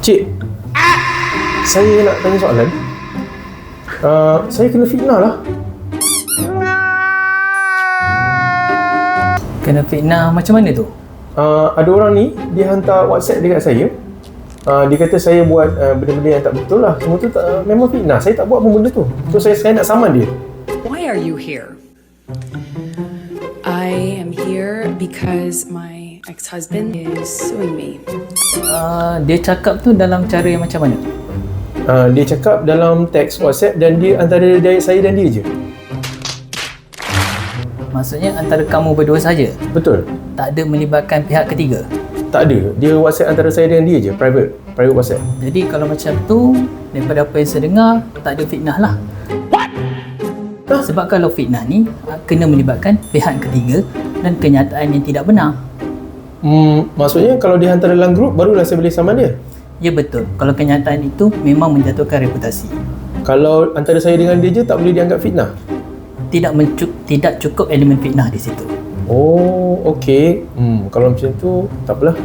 Cik, saya nak tanya soalan. Uh, saya kena fitnah lah. Kena fitnah macam mana tu? Uh, ada orang ni, dia hantar WhatsApp dekat saya. Uh, dia kata saya buat uh, benda-benda yang tak betul lah. Semua tu tak, uh, memang fitnah. Saya tak buat pun benda tu. So saya sekarang nak saman dia. Why are you here? I am here because my ex-husband is suing me. Uh, dia cakap tu dalam cara yang macam mana? Uh, dia cakap dalam teks WhatsApp dan dia antara dia, saya dan dia je. Maksudnya antara kamu berdua saja. Betul? Tak ada melibatkan pihak ketiga. Tak ada. Dia WhatsApp antara saya dengan dia je. Private. Private WhatsApp. Jadi kalau macam tu, daripada apa yang saya dengar, tak ada fitnah lah. Hah? Sebab kalau fitnah ni kena melibatkan pihak ketiga dan kenyataan yang tidak benar. Hmm, maksudnya kalau dia hantar dalam grup, barulah saya boleh saman dia. Ya betul. Kalau kenyataan itu memang menjatuhkan reputasi. Kalau antara saya dengan dia je, tak boleh dianggap fitnah. Tidak mencuk, tidak cukup elemen fitnah di situ. Oh, okey. Hmm, kalau macam tu, tak apalah.